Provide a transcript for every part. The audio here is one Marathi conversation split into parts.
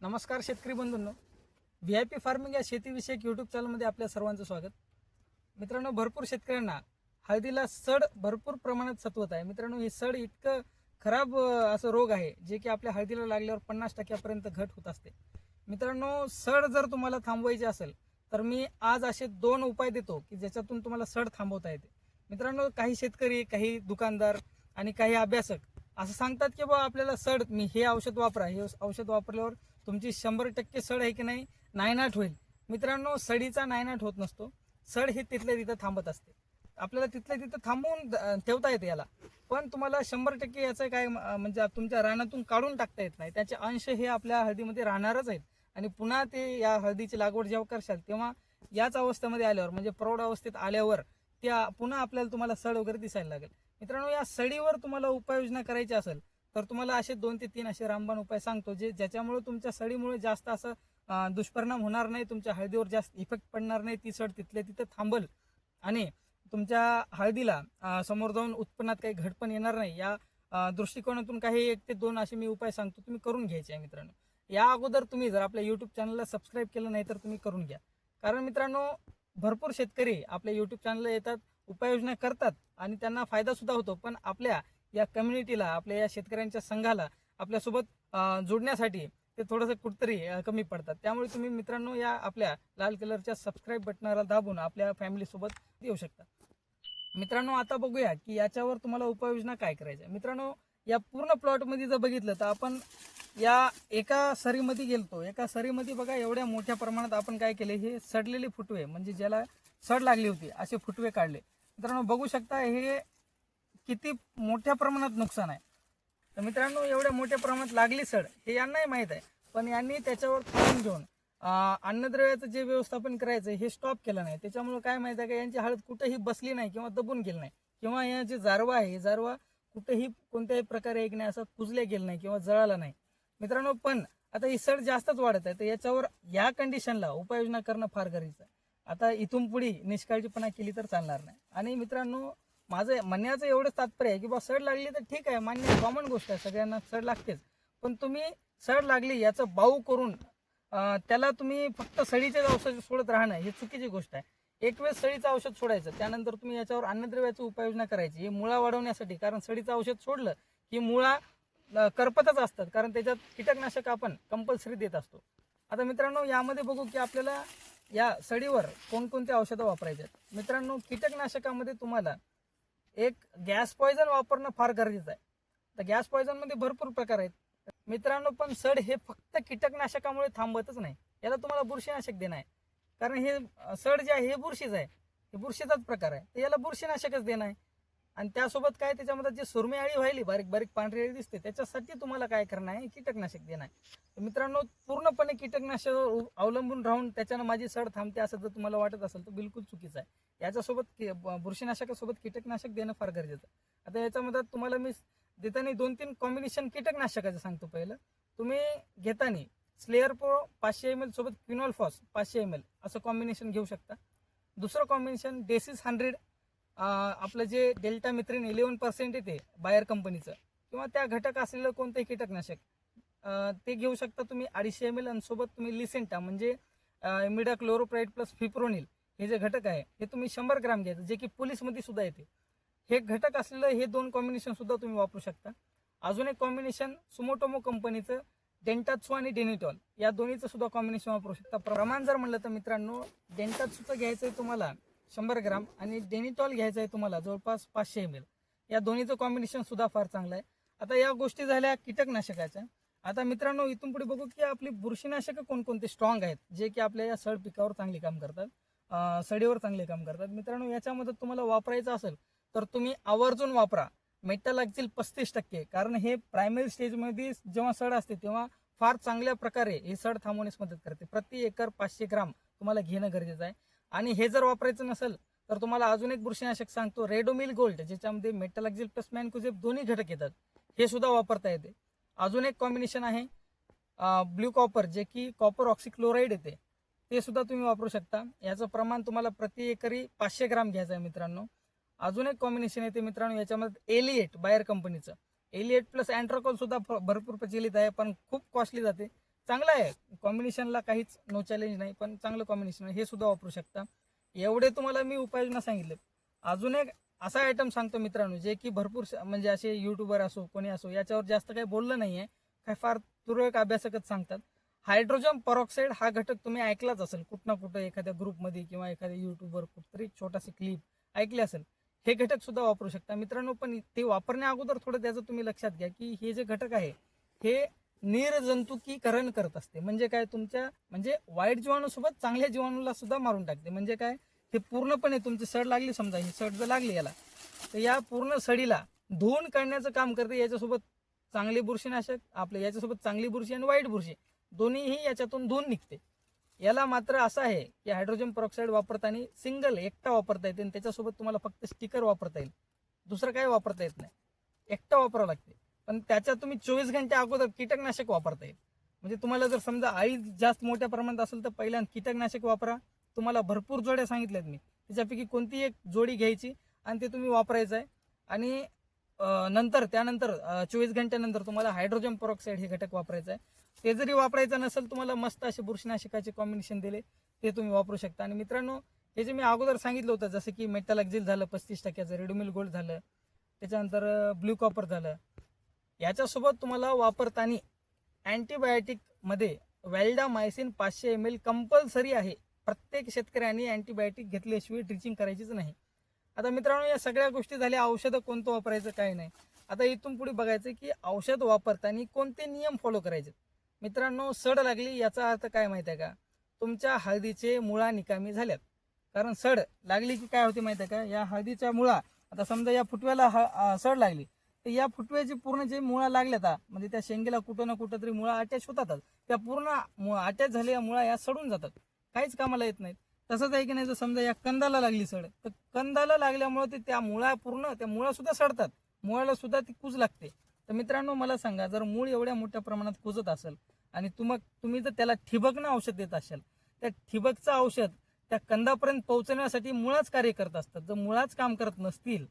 नमस्कार शेतकरी बंधूंनो. व्ही आय पी फार्मिंग या शेतीविषयक यूट्यूब चॅनलमध्ये आपल्या सर्वांचं स्वागत. मित्रांनो भरपूर शेतकऱ्यांना हळदीला सड भरपूर प्रमाणात सत्वत आहे. मित्रांनो हे सड इतकं खराब असं रोग आहे जे की आपल्या हळदीला लागल्यावर पन्नास टक्क्यापर्यंत घट होत असते. मित्रांनो सड जर तुम्हाला थांबवायची असेल तर मी आज असे दोन उपाय देतो की ज्याच्यातून तुम्हाला सड थांबवता येते. मित्रांनो काही शेतकरी काही दुकानदार आणि काही अभ्यासक असं सांगतात की बा आपल्याला सड मी हे औषध वापरा हे औषध वापरल्यावर तुमची शंभर टक्के सड आहे की नाही नायनाट होईल. मित्रांनो सडीचा नायनाट होत नसतो. सड हे तिथल्या तिथं थांबत असते. आपल्याला तिथल्या तिथं थांबवून द- ठेवता येते याला. पण तुम्हाला शंभर टक्के याचं काय म्हणजे तुमच्या रानातून काढून टाकता येत नाही. त्याचे अंश हे आपल्या हळदीमध्ये राहणारच आहेत. आणि पुन्हा ते या हळदीची लागवड जेव्हा करशाल तेव्हा याच अवस्थेमध्ये आल्यावर म्हणजे प्रौढ अवस्थेत आल्यावर त्या पुन्हा आपल्याला तुम्हाला सड वगैरे दिसायला लागेल. मित्रांनो या सडीवर तुम्हाला उपाययोजना करायची असेल तर तुम्हाला असे दोन ते तीन असे रामबाण उपाय सांगतो जे ज्याच्यामुळे तुमच्या सडीमुळे जास्त असं दुष्परिणाम होणार नाही तुमच्या हळदीवर जास्त इफेक्ट पडणार नाही ती सड तिथल्या तिथं थांबल. आणि तुमच्या हळदीला समोर जाऊन उत्पन्नात काही घट पण येणार नाही. या दृष्टिकोनातून काही एक ते दोन असे मी उपाय सांगतो तुम्ही करून घ्यायचे आहे मित्रांनो. या अगोदर तुम्ही जर आपल्या युट्यूब चॅनलला सबस्क्राईब केलं नाही तर तुम्ही करून घ्या. कारण मित्रांनो भरपूर शेतकरी आपल्या युट्यूब चॅनलला येतात उपाययोजना करतात आणि त्यांना फायदा सुद्धा होतो. पण आपल्या या कम्युनिटीला आपल्या या शेतकऱ्यांच्या संघाला आपल्यासोबत जोडण्यासाठी ते थोडंसं कुठतरी कमी पडतात. त्यामुळे तुम्ही मित्रांनो या आपल्या लाल कलरच्या सबस्क्राईब बटनाला दाबून आपल्या फॅमिलीसोबत येऊ शकता. मित्रांनो आता बघूया की याच्यावर तुम्हाला उपाययोजना काय करायच्या. मित्रांनो या पूर्ण प्लॉटमध्ये जर बघितलं तर आपण या एका सरीमध्ये गेलतो. एका सरीमध्ये बघा एवढ्या मोठ्या प्रमाणात आपण काय केले हे सडलेले फुटवे म्हणजे ज्याला सड लागली होती असे फुटवे काढले. मित्रांनो बघू शकता हे किती मोठ्या प्रमाणात नुकसान आहे. तर मित्रांनो एवढ्या मोठ्या प्रमाणात लागली सड हे यांनाही माहीत आहे. पण यांनी त्याच्यावर थांबून घेऊन अन्नद्रव्याचं जे व्यवस्थापन करायचं हे स्टॉप केलं नाही. त्याच्यामुळे काय माहीत आहे का यांची हळद कुठेही बसली नाही किंवा दबून गेली नाही. किंवा या जे जारवा आहे हे जारवा कुठेही कोणत्याही प्रकारे एक नाही असं कुजले गेलं नाही किंवा जळाला नाही. मित्रांनो पण आता ही सड जास्तच वाढत आहे तर याच्यावर या कंडिशनला उपाययोजना करणं फार गरजेचं आहे. आता इथून पुढे निष्काळजीपणा केली तर चालणार नाही. आणि मित्रांनो माझं म्हणण्याचं एवढंच तात्पर्य आहे की बा सड लागली तर ठीक आहे मान्य कॉमन गोष्ट आहे सगळ्यांना सड लागतेच. पण तुम्ही सड लागली याचं बाऊ करून त्याला तुम्ही फक्त सडीचेच औषध सोडत राहणं ही चुकीची गोष्ट आहे. एक वेळेस सडीचं औषध सोडायचं त्यानंतर तुम्ही याच्यावर अन्नद्रव्याची उपाययोजना करायची ही मुळा वाढवण्यासाठी कारण सडीचं औषध सोडलं की मुळा करपतच असतात कारण त्याच्यात कीटकनाशक आपण कंपल्सरी देत असतो. आता मित्रांनो यामध्ये बघू की आपल्याला या सडीवर कोणकोणते औषधं वापरायचे आहेत. मित्रांनो कीटकनाशकामध्ये तुम्हाला एक गॅस पॉयझन वापरणं फार गरजेचं आहे. तर गॅस पॉयझनमध्ये भरपूर प्रकार आहेत. मित्रांनो पण सड हे फक्त कीटकनाशकामुळे थांबतच नाही. याला तुम्हाला बुरशीनाशक देणं आहे. कारण हे सड जे आहे हे बुरशीच आहे. हे बुरशीचाच प्रकार आहे. तर याला बुरशीनाशकच देणं आहे. आणि त्यासोबत काय त्याच्यामध्ये जी सुरमी अळी व्हायली बारीक बारीक पांढरी अळी दिसते त्याच्यासाठी तुम्हाला काय करणं आहे? कीटकनाशक देणं आहे. मित्रांनो पूर्णपणे कीटकनाशकावर अवलंबून राहून त्याच्यानं माझी सड थांबते असं जर तुम्हाला वाटत असेल तर बिलकुल चुकीचं आहे. याच्यासोबत बुरशीनाशकासोबत कीटकनाशक देणं फार गरजेचं आता याच्यामध्ये तुम्हाला मी देताना दोन तीन कॉम्बिनेशन कीटकनाशकाचं सांगतो पहिलं. तुम्ही घेताना स्लेअर प्रो पाचशे एम एल सोबत क्विनॉल फॉस पाचशे एम एल असं कॉम्बिनेशन घेऊ शकता. दुसरं कॉम्बिनेशन डेसिस हंड्रेड आपलं जे डेल्टा मित्रिन इलेवन पर्सेंट येते बायर कंपनीचं किंवा त्या घटक असलेलं कोणतंही कीटकनाशक ते घेऊ शकता तुम्ही अडीचशे एम एल आणि सोबत तुम्ही लिसेंटा म्हणजे मिडा क्लोरोप्राईड प्लस फिप्रोनिल हे जे घटक आहे हे तुम्ही शंभर ग्राम घ्यायचं जे की पोलीसमध्ये सुद्धा येते. हे घटक असलेलं हे दोन कॉम्बिनेशन सुद्धा तुम्ही वापरू शकता. अजून एक कॉम्बिनेशन सुमोटोमो कंपनीचं डेंटात्सू आणि डेनिटॉल या दोन्हीचं सुद्धा कॉम्बिनेशन वापरू शकता. प्रमाण जर म्हणलं तर मित्रांनो डेंटात्सूचं घ्यायचं आहे तुम्हाला शंभर ग्राम. आणि डेनिटॉल घ्यायचं आहे तुम्हाला जवळपास पाचशे एम एल या दोन्हीचं कॉम्बिनेशन सुद्धा फार चांगलं आहे. आता या गोष्टी झाल्या कीटकनाशकाच्या. आता मित्रांनो इथून पुढे बघू की आपली बुरशीनाशकं कोणकोणते स्ट्रॉंग आहेत जे की आपल्या या सड पिकावर चांगले काम करतात सडीवर चांगले काम करतात. मित्रांनो याच्यामध्ये तुम्हाला वापरायचं असेल तर तुम्ही आवर्जून वापरा. मेटल लागतील पस्तीस टक्के. कारण हे प्रायमरी स्टेजमध्ये जेव्हा सड असते तेव्हा फार चांगल्या प्रकारे हे सड थांबवण्यास मदत करते. प्रति एकर पाचशे ग्राम तुम्हाला घेणं गरजेचं आहे. आणि हे जर वापरायचं नसेल तर तुम्हाला अजून एक बुरशीनाशक सांगतो रेडोमिल गोल्ड ज्याच्यामध्ये मेटलाक्झिल प्लस मॅनकुझेप दोन्ही घटक येतात. हे सुद्धा वापरता येते. अजून एक कॉम्बिनेशन आहे ब्ल्यू कॉपर जे की कॉपर ऑक्सिक्लोराईड येते. ते सुद्धा तुम्ही वापरू शकता. याचं प्रमाण तुम्हाला प्रति एकरी पाचशे ग्राम घ्यायचं आहे मित्रांनो. अजून एक कॉम्बिनेशन येते मित्रांनो याच्यामध्ये एलिएट बायर कंपनीचं. एलिएट प्लस अँट्रोकॉल सुद्धा फ- भरपूर प्रचलित आहे पण खूप कॉस्टली जाते. चांगलं आहे. कॉम्बिनेशनला काहीच नो चॅलेंज नाही पण चांगलं कॉम्बिनेशन आहे. हे सुद्धा वापरू शकता. एवढे तुम्हाला मी उपाययोजना सांगितले. अजून एक असा आयटम सांगतो मित्रांनो जे की भरपूर स- म्हणजे असे युट्यूबर असो कोणी असो याच्यावर जास्त काही बोललं नाही आहे काय फार तुरळक अभ्यासकच सांगतात. हायड्रोजन परॉक्साईड हा घटक तुम्ही ऐकलाच असेल. कुठं ना कुठं एखाद्या ग्रुपमध्ये किंवा एखाद्या युट्यूबवर कुठतरी छोटासा क्लिप ऐकले असेल. हे घटक सुद्धा वापरू शकता. मित्रांनो पण ते वापरण्या अगोदर थोडं त्याचं तुम्ही लक्षात घ्या की हे जे घटक आहे हे निर्जंतुकीकरण करत असते. म्हणजे काय तुमच्या म्हणजे वाईट जीवाणूसोबत चांगल्या जीवाणूला सुद्धा मारून टाकते. म्हणजे काय हे पूर्णपणे तुमची सड लागली समजा ही सड जर लागली याला तर या पूर्ण सडीला धुवून काढण्याचं काम करते. याच्यासोबत चांगली बुरशीनाशक आपले याच्यासोबत चांगली बुरशी आणि वाईट बुरशी दोन्हीही याच्यातून धुवून निघते. याला मात्र असं आहे की हायड्रोजन परॉक्साईड वापरताना सिंगल एकटा वापरता येते आणि त्याच्यासोबत तुम्हाला फक्त स्टिकर वापरता येईल. दुसरं काय वापरता येत नाही. एकटा वापरावं लागते. पण त्याच्यात तुम्ही चोवीस घंटे अगोदर कीटकनाशक वापरता येईल म्हणजे तुम्हाला जर समजा आई जास्त मोठ्या प्रमाणात असेल तर पहिल्यांदा कीटकनाशक वापरा. तुम्हाला भरपूर जोड्या सांगितल्यात मी. त्याच्यापैकी कोणती एक जोडी घ्यायची आणि ते तुम्ही वापरायचं आहे आणि नंतर त्यानंतर चोवीस घंट्यानंतर तुम्हाला हायड्रोजन परॉक्साईड हे घटक वापरायचं आहे ते जरी वापरायचं नसेल तुम्हाला मस्त असे बुरशीनाशकाचे कॉम्बिनेशन दिले ते तुम्ही वापरू शकता. आणि मित्रांनो हे जे मी अगोदर सांगितलं होतं जसं की मेटॅलॅक्झिल झालं पस्तीस टक्क्याचं रेडोमिल गोल्ड झालं त्याच्यानंतर ब्ल्यू कॉपर झालं याच्यासोबत तुम्हाला वापरताना अँटीबायोटिकमध्ये वॅल्डामायसिन पाचशे एम एल कंपल्सरी आहे. प्रत्येक शेतकऱ्यांनी अँटीबायोटिक घेतल्याशिवाय ड्रिचिंग करायचीच नाही. आता मित्रांनो या सगळ्या गोष्टी झाल्या औषधं कोणतं वापरायचं काय नाही. आता इथून पुढे बघायचं की औषध वापरताना कोणते नियम फॉलो करायचे? मित्रांनो सड लागली याचा अर्थ काय माहिती आहे का? तुमच्या हळदीचे मुळा निकामी झाल्यात. कारण सड लागली की काय होते माहिती आहे का? या हळदीच्या मुळा आता समजा या फुटव्याला ह- सड लागली. तर या फुटव्याची पूर्ण जे मुळा लागल्यात हा, म्हणजे त्या शेंगेला कुठं ना कुठं तरी मुळा अटॅच होतातच. त्या पूर्ण अटॅच झालेल्या मुळा या सडून जातात. काहीच कामाला येत नाहीत. तसंच आहे की नाही जर समजा या कंदाला लागली सड तर कंदाला लागल्यामुळे ते त्या मुळा पूर्ण त्या मुळा सुद्धा सडतात. मुळाला सुद्धा ती कुज लागते. तर मित्रांनो मला सांगा जर मूळ एवढ्या मोठ्या प्रमाणात कुजत असेल आणि तुम तुम्ही जर त्याला ठिबकनं औषध देत असाल त्या ठिबकचं औषध त्या कंदापर्यंत पोहोचण्यासाठी मुळाच कार्य करत असतात. जर मुळाच काम करत नसतील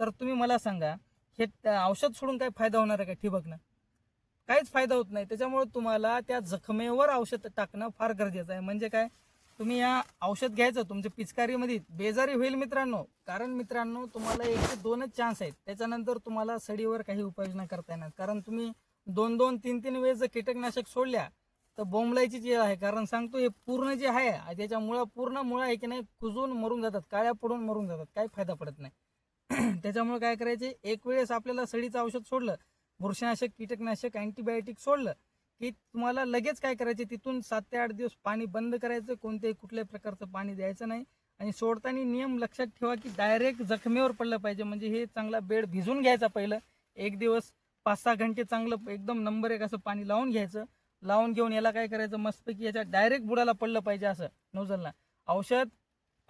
तर तुम्ही मला सांगा हे त्या औषध सोडून काय फायदा होणार आहे का ठिबकनं काहीच फायदा होत नाही. त्याच्यामुळे तुम्हाला त्या जखमेवर औषध टाकणं फार गरजेचं आहे. म्हणजे काय? तुम्ही या औषध घ्यायचं तुमच्या पिचकारीमध्ये बेजारी होईल मित्रांनो. कारण मित्रांनो तुम्हाला एक ते दोनच चान्स आहेत. त्याच्यानंतर तुम्हाला सडीवर काही उपाययोजना करता येणार. कारण तुम्ही दोन दोन तीन तीन वेळेस जर कीटकनाशक सोडल्या तर बोंबलायची जी आहे कारण सांगतो हे पूर्ण जे आहे त्याच्या मुळा पूर्ण मुळा आहे की नाही कुजून मरून जातात काळ्या पडून मरून जातात. काही फायदा पडत नाही. त्याच्यामुळे काय करायचे? एक वेळेस आपल्याला सडीचं औषध सोडलं बुरशीनाशक कीटकनाशक अँटीबायोटिक सोडलं की तुम्हाला लगेच काय करायचे? तिथून सात ते आठ दिवस पाणी बंद करायचं कोणत्याही कुठल्याही प्रकारचं पाणी द्यायचं नाही. आणि सोडताना नियम लक्षात ठेवा की डायरेक्ट जखमेवर पडलं पाहिजे. म्हणजे हे चांगला बेड भिजून घ्यायचा पहिलं. एक दिवस पाच सहा घंटे चांगलं एकदम नंबर एक असं पाणी लावून घ्यायचं. लावून घेऊन याला काय करायचं? मस्तपैकी याच्या डायरेक्ट बुडाला पडलं पाहिजे असं नोझलला औषध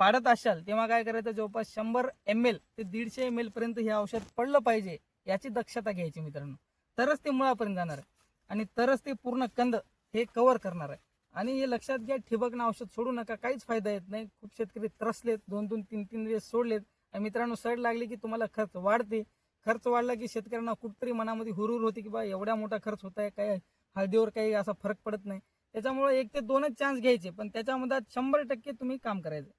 पाडत असाल तेव्हा काय करायचं? जवळपास शंभर एम एल ते दीडशे एम एल पर्यंत हे औषध पडलं पाहिजे याची दक्षता घ्यायची मित्रांनो. तरच ते मुळापर्यंत जाणार आहे. आणि तरच ते पूर्ण कंद हे कव्हर करणार आहे. आणि हे लक्षात घ्या ठिबकनं औषध सोडू नका काहीच फायदा येत नाही. खूप शेतकरी त्रसलेत दोन दोन तीन तीन दिवस सोडलेत. आणि मित्रांनो सड लागली की तुम्हाला खर्च वाढते. खर्च वाढला की शेतकऱ्यांना कुठतरी मनामध्ये हुरूर होते की बा एवढा मोठा खर्च होत आहे काय हळदीवर काही असा फरक पडत नाही. त्याच्यामुळे एक ते दोनच चान्स घ्यायचे पण त्याच्यामध्ये शंभर टक्के तुम्ही काम करायचं.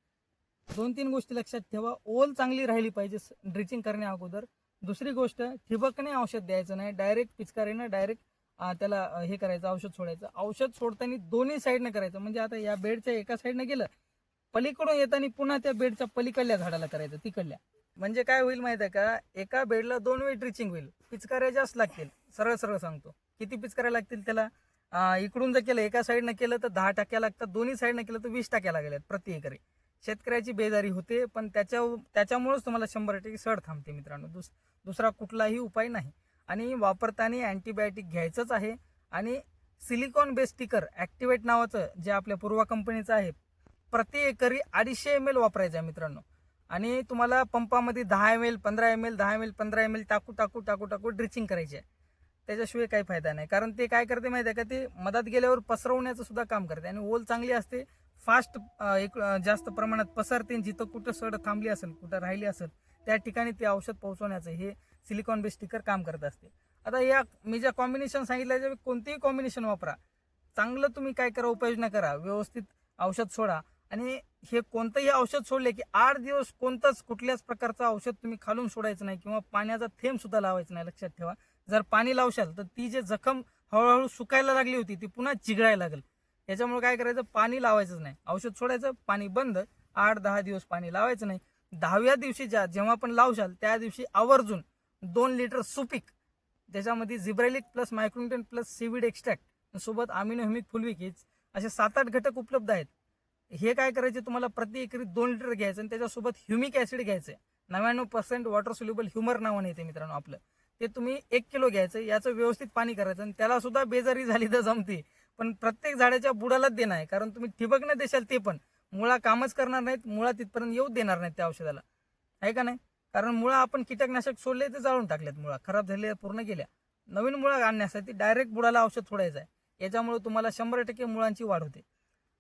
दोन तीन गोष्टी लक्षात ठेवा. ओल चांगली राहिली पाहिजे ड्रिचिंग करण्या अगोदर. दुसरी गोष्ट ठिबकने औषध द्यायचं नाही. डायरेक्ट पिचकारीनं डायरेक्ट त्याला हे करायचं औषध सोडायचं. औषध सोडताना दोन्ही साईडनं करायचं. म्हणजे आता या बेडच्या एका साईडनं गेलं पलीकडून येताना पुन्हा त्या बेडच्या पलीकडल्या झाडाला करायचं तिकडल्या. म्हणजे काय होईल माहिती आहे का? एका बेडला दोन वेळ ड्रिचिंग होईल. पिचकाऱ्या जास्त लागतील. सरळ सरळ सांगतो. किती पिचकाऱ्या लागतील त्याला? इकडून जर केलं एका साईडनं केलं तर दहा टक्क्या लागतात. दोन्ही साईडनं केलं तर वीस टक्क्या लागल्या प्रति एकरी शेतकऱ्याची बेजारी होते पण त्याच्या त्याच्यामुळेच तुम्हाला शंभर टक्के सड थांबते मित्रांनो. दुस दुसरा कुठलाही उपाय नाही. आणि वापरताना अँटीबायोटिक घ्यायचंच आहे आणि सिलिकॉन बेस स्टिकर ॲक्टिवेट नावाचं जे आपल्या पूर्वा कंपनीचं आहे प्रति एकरी अडीचशे एम एल वापरायचं आहे मित्रांनो. आणि तुम्हाला पंपामध्ये दहा एम एल पंधरा एम एल दहा एम एल पंधरा एम एल टाकू टाकू टाकू टाकू ड्रिचिंग करायची आहे. त्याच्याशिवाय काही फायदा नाही. कारण ते काय करते माहिती आहे का? ते मधात गेल्यावर पसरवण्याचं सुद्धा काम करते आणि ओल चांगली असते फास्ट एक जास्त प्रमाणात पसरते जिथं कुठं सड थांबली असेल कुठं राहिली असेल त्या ठिकाणी ते औषध पोहोचवण्याचं हे सिलिकॉन बेस स्टिकर काम करत असते. आता या मी ज्या कॉम्बिनेशन सांगितलं कोणतेही कॉम्बिनेशन वापरा. चांगलं तुम्ही काय करा उपाययोजना करा व्यवस्थित औषध सोडा. आणि हे कोणतंही औषध सोडले की आठ दिवस कोणतंच कुठल्याच प्रकारचं औषध तुम्ही खालून सोडायचं नाही किंवा पाण्याचा थेंब सुद्धा लावायचा नाही लक्षात ठेवा. जर पाणी लावशाल तर ती जे जखम हळूहळू सुकायला लागली होती ती पुन्हा चिघळायला लागेल. याच्यामुळे काय करायचं? पाणी लावायचंच नाही. औषध सोडायचं पाणी बंद. आठ दहा दिवस पाणी लावायचं नाही. दहाव्या दिवशी ज्या जेव्हा आपण लावशाल त्या दिवशी आवर्जून दोन लिटर सुपीक त्याच्यामध्ये gibberellic plus micronutrient plus seaweed extract सोबत अमिनो फुलविक फुलविकीज असे सात आठ घटक उपलब्ध आहेत. हे काय करायचे? तुम्हाला प्रति एकरी दोन लिटर घ्यायचं आणि त्याच्यासोबत ह्युमिक ऍसिड घ्यायचं नव्याण्णव पर्सेंट वॉटर सोल्युबल ह्युमर नावाने येते मित्रांनो आपलं. ते तुम्ही एक किलो घ्यायचं याचं व्यवस्थित पाणी करायचं आणि त्याला सुद्धा बेजारी झाली तर जमते. पण प्रत्येक झाडाच्या बुडालाच देणं आहे. कारण तुम्ही ठिबक नाही देशाल ते पण. मुळा कामच करणार नाहीत मुळा तिथपर्यंत येऊ देणार नाहीत त्या औषधाला. आहे का नाही? कारण मुळा आपण कीटकनाशक सोडले ते जाळून टाकल्यात मुळा. खराब झालेल्या पूर्ण गेल्या. नवीन मुळा आणण्यासाठी डायरेक्ट बुडाला औषध सोडायचं आहे. याच्यामुळे तुम्हाला शंभर टक्के मुळांची वाढ होते.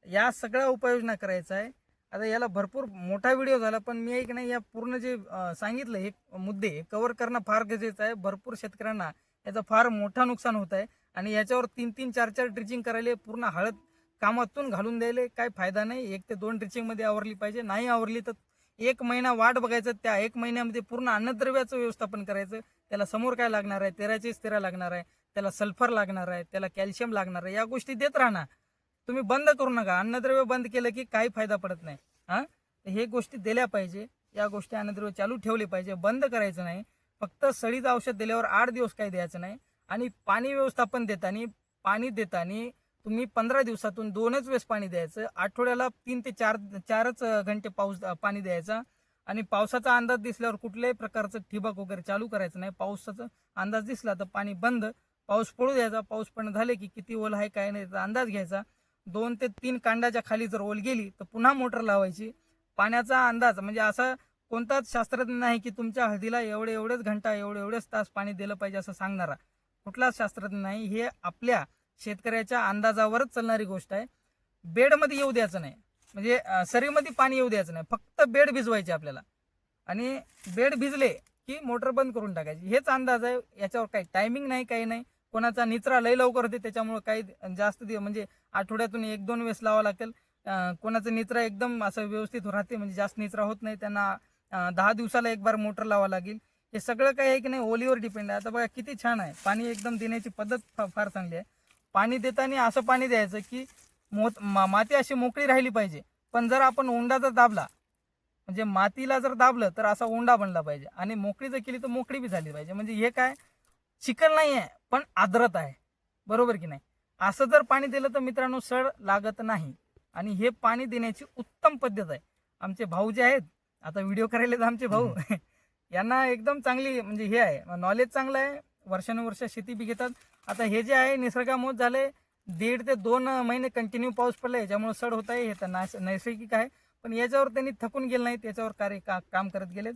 या सगळ्या उपाययोजना करायचा आहे. आता याला भरपूर मोठा व्हिडिओ झाला पण मी एक नाही या पूर्ण जे सांगितलं हे मुद्दे कवर करणं फार गरजेचं आहे. भरपूर शेतकऱ्यांना याचं फार मोठा नुकसान होत आहे. आणि याच्यावर तीन तीन चार चार ड्रिचिंग करायला पूर्ण हळद कामातून घालून द्यायला काय फायदा नाही. एक ते दोन ड्रिचिंगमध्ये आवरली पाहिजे. नाही आवरली तर एक महिना वाट बघायचं त्या एक महिन्यामध्ये पूर्ण अन्नद्रव्याचं व्यवस्थापन करायचं. त्याला समोर काय लागणार आहे? तेराचीच तेरा लागणार आहे. त्याला सल्फर लागणार आहे. त्याला कॅल्शियम लागणार आहे. या गोष्टी देत राहणार तुम्ही बंद करू नका. अन्नद्रव्य बंद केलं की काही फायदा पडत नाही. हां? हे गोष्टी दिल्या पाहिजे. या गोष्टी अन्नद्रव्य चालू ठेवले पाहिजे. बंद करायचं नाही. फक्त सळीचं औषध दिल्यावर आठ दिवस काही द्यायचं नाही. आणि पाणी व्यवस्थापन देताना पाणी देताना तुम्ही पंधरा दिवसातून दोनच वेळेस पाणी द्यायचं. आठवड्याला तीन ते चार चारच घंटे पाऊस पाणी द्यायचा. आणि पावसाचा अंदाज दिसल्यावर कुठल्याही प्रकारचं ठिबक वगैरे चालू करायचं नाही. पावसाचा अंदाज दिसला तर पाणी बंद. पाऊस पडू द्यायचा. पाऊस पण झाले की किती ओल आहे काय नाही त्याचा अंदाज घ्यायचा. दोन ते तीन कांडाच्या खाली जर ओल गेली तर पुन्हा मोटर लावायची. पाण्याचा अंदाज म्हणजे असा कोणताच शास्त्रज्ञ नाही की तुमच्या हळदीला एवढे एवढेच घंटा एवढे एवढेच तास पाणी दिलं पाहिजे असं सांगणारा. कुठलाच शास्त्रज्ञ नाही हे आपल्या शेतकऱ्याच्या अंदाजावरच चालणारी गोष्ट आहे. बेडमध्ये येऊ द्यायचं नाही. म्हणजे सरीमध्ये पाणी येऊ द्यायचं नाही. फक्त बेड भिजवायचे आपल्याला. आणि बेड भिजले की मोटर बंद करून टाकायची. हेच अंदाज आहे. याच्यावर काही टायमिंग नाही काही नाही. कोणाचा निचरा लय लवकर होते त्याच्यामुळं काही जास्त दिवस म्हणजे आठवड्यातून एक दोन वेळेस लावा लागेल कोणाचा निचरा एकदम असं व्यवस्थित राहते म्हणजे जास्त निचरा होत नाही. त्यांना दहा दिवसाला एक बार मोटर लावा लागेल. हे सगळं काही आहे की नाही ओलीवर डिपेंड आहे. आता बघा किती छान आहे. पाणी एकदम देण्याची पद्धत फार चांगली आहे. पाणी देताना असं पाणी द्यायचं की मोत मा- माती अशी मोकळी राहिली पाहिजे. पण जर आपण ओंडा जर दाबला म्हणजे मातीला जर दाबलं तर असा ओंडा बनला पाहिजे. आणि मोकळी जर केली तर मोकळी बी झाली पाहिजे. म्हणजे हे काय चिकन नाही आहे पण आद्रत आहे. बरोबर की नाही? असं जर पाणी दिलं तर मित्रांनो सड लागत नाही. आणि हे पाणी देण्याची उत्तम पद्धत आहे. आमचे भाऊ जे आहेत आता व्हिडिओ करायला तर आमचे भाऊ. यांना एकदम चांगली म्हणजे हे आहे. नॉलेज चांगलं आहे. वर्षानुवर्ष शेती बी घेतात. आता हे जे आहे निसर्गामुळे झाले दीड ते दोन महिने कंटिन्यू पाऊस पडला याच्यामुळे सड होत आहे. हे तर नास- नैसर्गिक आहे. पण याच्यावर त्यांनी थकून गेले नाहीत. याच्यावर कार्य का काम करत गेलेत.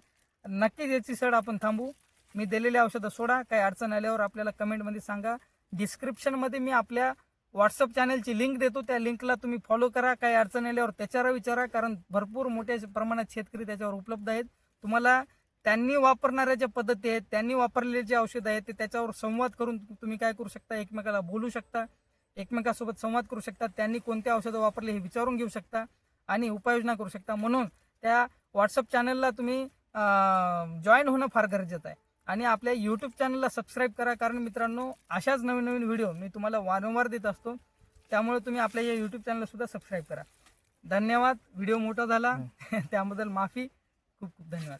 नक्कीच याची सड आपण थांबू. मी दिलेली औषधं सोडा. काही अडचण आल्यावर आपल्याला कमेंटमध्ये सांगा. डिस्क्रिप्शनमध्ये मी आपल्या व्हॉट्सअप चॅनलची लिंक देतो. त्या लिंकला तुम्ही फॉलो करा. काही अडचण आल्यावर त्याच्यावर विचारा. कारण भरपूर मोठ्या प्रमाणात शेतकरी त्याच्यावर उपलब्ध आहेत. तुम्हाला त्यांनी वापरणाऱ्या ज्या पद्धती आहेत त्यांनी वापरलेले जे औषधं आहेत ते त्याच्यावर संवाद करून तुम्ही काय करू शकता? एकमेकाला बोलू शकता. एकमेकासोबत संवाद करू शकता. त्यांनी कोणते औषधं वापरले हे विचारून घेऊ शकता आणि उपाययोजना करू शकता. म्हणून त्या व्हॉट्सअप चॅनलला तुम्ही जॉईन होणं फार गरजेचं आहे. आणि आपल्या यूट्यूब चॅनलला सबस्क्राईब करा. कारण मित्रांनो अशाच नवीन नवीन व्हिडिओ मी तुम्हाला वारंवार देत असतो. त्यामुळे तुम्ही आपल्या या यूट्यूब चॅनलला सुद्धा सबस्क्राईब करा. धन्यवाद. व्हिडिओ मोठा झाला. त्याबद्दल माफी. खूप खूप धन्यवाद.